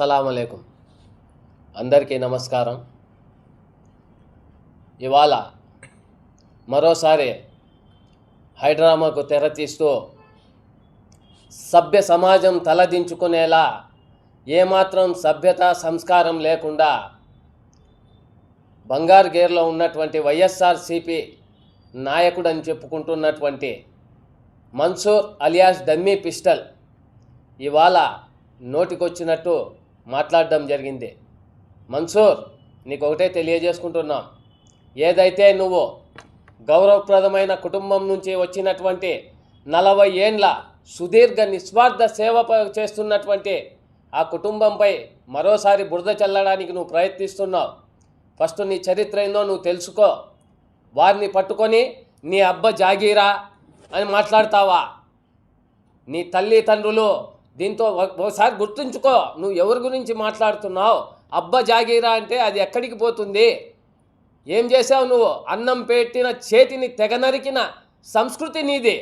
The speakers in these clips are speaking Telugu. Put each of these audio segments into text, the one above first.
అస్సలం అందరికీ నమస్కారం. ఇవాళ మరోసారి హైడ్రామాకు తెరతీస్తూ సభ్య సమాజం తలదించుకునేలా ఏమాత్రం సభ్యత సంస్కారం లేకుండా బంగారు గేర్లో ఉన్నటువంటి వైఎస్ఆర్సిపి నాయకుడని చెప్పుకుంటున్నటువంటి మన్సూర్ అలియాస్ డమ్మీ పిస్టల్ ఇవాళ నోటికొచ్చినట్టు మాట్లాడడం జరిగింది. మన్సూర్ నీకు ఒకటే తెలియజేసుకుంటున్నాం. ఏదైతే నువ్వు గౌరవప్రదమైన కుటుంబం నుంచి వచ్చినటువంటి నలభై ఏండ్ల సుదీర్ఘ నిస్వార్థ సేవ చేస్తున్నటువంటి ఆ కుటుంబంపై మరోసారి బురద చల్లడానికి నువ్వు ప్రయత్నిస్తున్నావు. ఫస్ట్ నీ చరిత్ర ఏందో నువ్వు తెలుసుకో. వారిని పట్టుకొని నీ అబ్బ జాగీరా అని మాట్లాడతావా? నీ తల్లిదండ్రులు దీంతో ఒకసారి గుర్తుంచుకో నువ్వు ఎవరి గురించి మాట్లాడుతున్నావు? అబ్బ జాగీరా అంటే అది ఎక్కడికి పోతుంది? ఏం చేసావు నువ్వు? అన్నం పెట్టిన చేతిని తెగనరికిన సంస్కృతి నీది.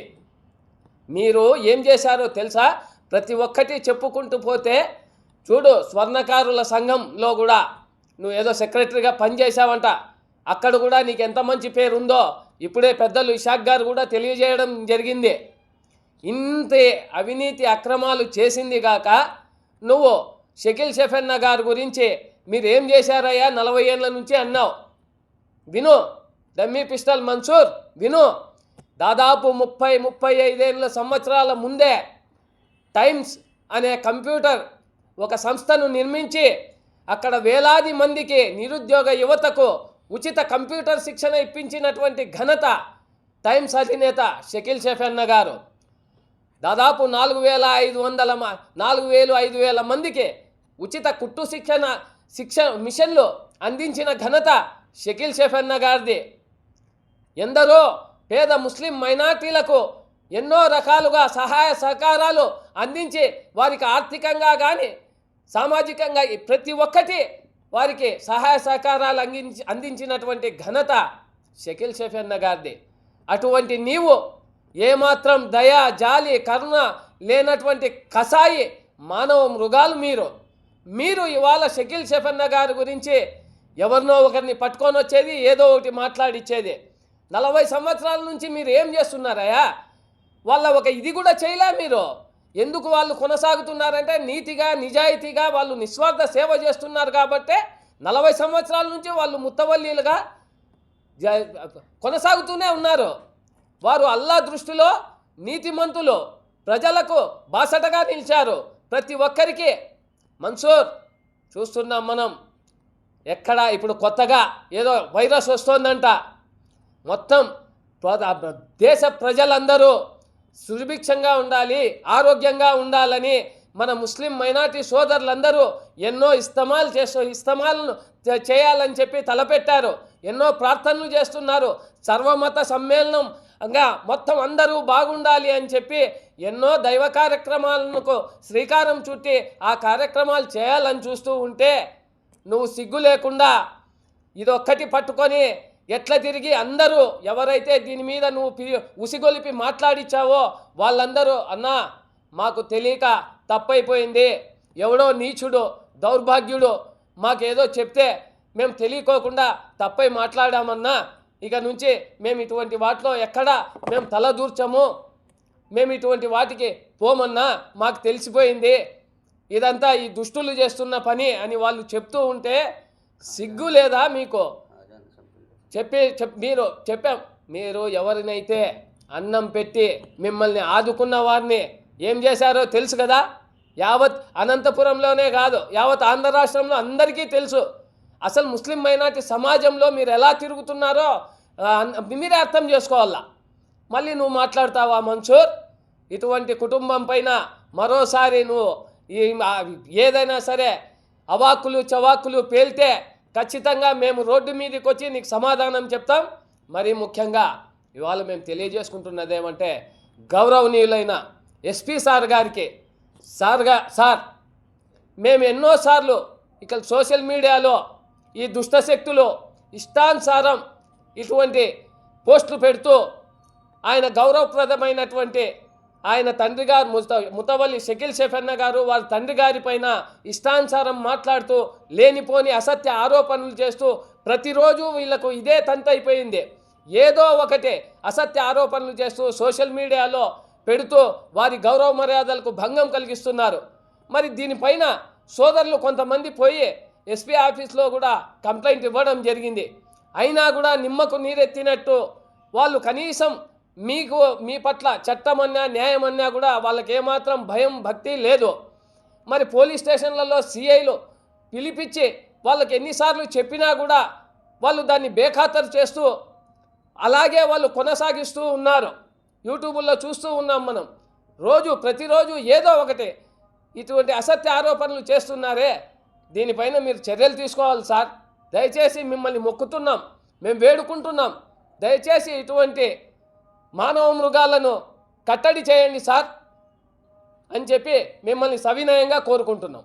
మీరు ఏం చేశారో తెలుసా? ప్రతి ఒక్కటి చెప్పుకుంటూ పోతే చూడు స్వర్ణకారుల సంఘంలో కూడా నువ్వు ఏదో సెక్రటరీగా పనిచేసావంట అక్కడ కూడా నీకు ఎంత మంచి పేరు ఉందో ఇప్పుడే పెద్దలు ఇషాక్ గారు కూడా తెలియజేయడం జరిగింది. ఇంతే అవినీతి అక్రమాలు చేసింది గాక నువ్వు షకిల్ షెఫెన్న గారి గురించి మీరు ఏం చేశారయ్యా నలభై ఏళ్ళ నుంచి అన్నావు. విను డమ్మీ పిస్టల్ మన్సూర్ విను. దాదాపు ముప్పై ముప్పై ఐదేళ్ళ సంవత్సరాల ముందే టైమ్స్ అనే కంప్యూటర్ ఒక సంస్థను నిర్మించి అక్కడ వేలాది మందికి నిరుద్యోగ యువతకు ఉచిత కంప్యూటర్ శిక్షణ ఇప్పించినటువంటి ఘనత టైమ్స్ అధినేత షకిల్ షెఫెన్న గారు. దాదాపు నాలుగు వేల ఐదు వందల నాలుగు వేలు ఐదు వేల మందికి ఉచిత కుట్టు శిక్షణ శిక్ష మిషన్లు అందించిన ఘనత షకిల్ షెఫన్న గారిది. ఎందరో పేద ముస్లిం మైనార్టీలకు ఎన్నో రకాలుగా సహాయ సహకారాలు అందించి వారికి ఆర్థికంగా కానీ సామాజికంగా ప్రతి ఒక్కటి వారికి సహాయ సహకారాలు అందించి అందించినటువంటి ఘనత షకిల్ షెఫన్న గారిది. అటువంటి నీవు ఏమాత్రం దయ జాలి కరుణ లేనటువంటి కసాయి మానవ మృగాలు మీరు. మీరు ఇవాళ షకిల్ షెఫన్న గారి గురించి ఎవరినో ఒకరిని పట్టుకొని వచ్చేది ఏదో ఒకటి మాట్లాడిచ్చేది. నలభై సంవత్సరాల నుంచి మీరు ఏం చేస్తున్నారయ్యా? వాళ్ళ ఒక ఇది కూడా చేయలే మీరు. ఎందుకు వాళ్ళు కొనసాగుతున్నారంటే నీతిగా నిజాయితీగా వాళ్ళు నిస్వార్థ సేవ చేస్తున్నారు కాబట్టే నలభై సంవత్సరాల నుంచి వాళ్ళు ముత్తవల్లీలుగా జ- కొనసాగుతూనే ఉన్నారు. వారు అల్లా దృష్టిలో నీతిమంతులు ప్రజలకు బాసటగా నిలిచారు. ప్రతి ఒక్కరికి మన్సూర్ చూస్తున్నాం మనం. ఎక్కడ ఇప్పుడు కొత్తగా ఏదో వైరస్ వస్తోందంట. మొత్తం ప్ర- దేశ ప్రజలందరూ సుభిక్షంగా ఉండాలి ఆరోగ్యంగా ఉండాలని మన ముస్లిం మైనార్టీ సోదరులందరూ ఎన్నో ఇస్తమాలు చేస్తూ ఇస్తమాలను చేయాలని చెప్పి తలపెట్టారు. ఎన్నో ప్రార్థనలు చేస్తున్నారు. సర్వమత సమ్మేళనం ఇంకా మొత్తం అందరూ బాగుండాలి అని చెప్పి ఎన్నో దైవ కార్యక్రమాలకు శ్రీకారం చుట్టి ఆ కార్యక్రమాలు చేయాలని చూస్తూ ఉంటే నువ్వు సిగ్గు లేకుండా ఇదొక్కటి పట్టుకొని ఎట్లా తిరిగి అందరూ ఎవరైతే దీని మీద నువ్వు పి- ఉసిగొలిపి మాట్లాడిచ్చావో వాళ్ళందరూ అన్నా మాకు తెలియక తప్పైపోయింది. ఎవడో నీచుడు దౌర్భాగ్యుడు మాకేదో చెప్తే మేము తెలియకోకుండా తప్పై మాట్లాడామన్నా ఇక నుంచి మేము ఇటువంటి వాటిలో ఎక్కడ మేము తలదూర్చము మేము ఇటువంటి వాటికి పోమన్నా మాకు తెలిసిపోయింది. ఇదంతా ఈ దుష్టులు చేస్తున్న పని అని వాళ్ళు చెప్తూ ఉంటే సిగ్గు లేదా మీకు? చెప్పే చెప్ మీరు చెప్పాం. మీరు ఎవరినైతే అన్నం పెట్టి మిమ్మల్ని ఆదుకున్న వారిని ఏం చేశారో తెలుసు కదా? యావత్ అనంతపురంలోనే కాదు యావత్ ఆంధ్ర రాష్ట్రంలో అందరికీ తెలుసు. అసలు ముస్లిం మైనార్టీ సమాజంలో మీరు ఎలా తిరుగుతున్నారో మీరే అర్థం చేసుకోవాలా. మళ్ళీ నువ్వు మాట్లాడతావా మన్సూర్ ఇటువంటి కుటుంబం పైన మరోసారి నువ్వు ఈ ఏదైనా సరే అవాకులు చవాకులు పేల్తే ఖచ్చితంగా మేము రోడ్డు మీదకి వచ్చి నీకు సమాధానం చెప్తాం. మరీ ముఖ్యంగా ఇవాళ మేము తెలియజేసుకుంటున్నది ఏమంటే గౌరవనీయులైన ఎస్పీ సార్ గారికి సార్గా సార్ మేము ఎన్నోసార్లు ఇక్కడ సోషల్ మీడియాలో ఈ దుష్ట శక్తులు ఇష్టానుసారం ఇటువంటి పోస్టులు పెడుతూ ఆయన గౌరవప్రదమైనటువంటి ఆయన తండ్రి గారు ముత ముతవల్లి షకిల్ షెఫన్న గారు వారి తండ్రి గారి పైన ఇష్టానుసారం మాట్లాడుతూ లేనిపోని అసత్య ఆరోపణలు చేస్తూ ప్రతిరోజు వీళ్ళకు ఇదే తంత అయిపోయింది. ఏదో ఒకటే అసత్య ఆరోపణలు చేస్తూ సోషల్ మీడియాలో పెడుతూ వారి గౌరవ మర్యాదలకు భంగం కలిగిస్తున్నారు. మరి దీనిపైన సోదరులు కొంతమంది పోయి ఎస్పీ ఆఫీస్లో కూడా కంప్లైంట్ ఇవ్వడం జరిగింది. అయినా కూడా నిమ్మకు నీరెత్తినట్టు వాళ్ళు కనీసం మీకు మీ పట్ల చట్టమన్నా న్యాయమన్నా కూడా వాళ్ళకి ఏమాత్రం భయం భక్తి లేదు. మరి పోలీస్ స్టేషన్లలో సిఐలు పిలిపించి వాళ్ళకి ఎన్నిసార్లు చెప్పినా కూడా వాళ్ళు దాన్ని బేఖాతరు చేస్తూ అలాగే వాళ్ళు కొనసాగిస్తూ ఉన్నారు. యూట్యూబ్లో చూస్తూ ఉన్నాం మనం. రోజు ప్రతిరోజు ఏదో ఒకటి ఇటువంటి అసత్య ఆరోపణలు చేస్తున్నారే. దీనిపైన మీరు చర్యలు తీసుకోవాలి సార్. దయచేసి మిమ్మల్ని మొక్కుతున్నాం. మేము వేడుకుంటున్నాం. దయచేసి ఇటువంటి మానవ మృగాలను కట్టడి చేయండి సార్ అని చెప్పి మిమ్మల్ని సవినయంగా కోరుకుంటున్నాం.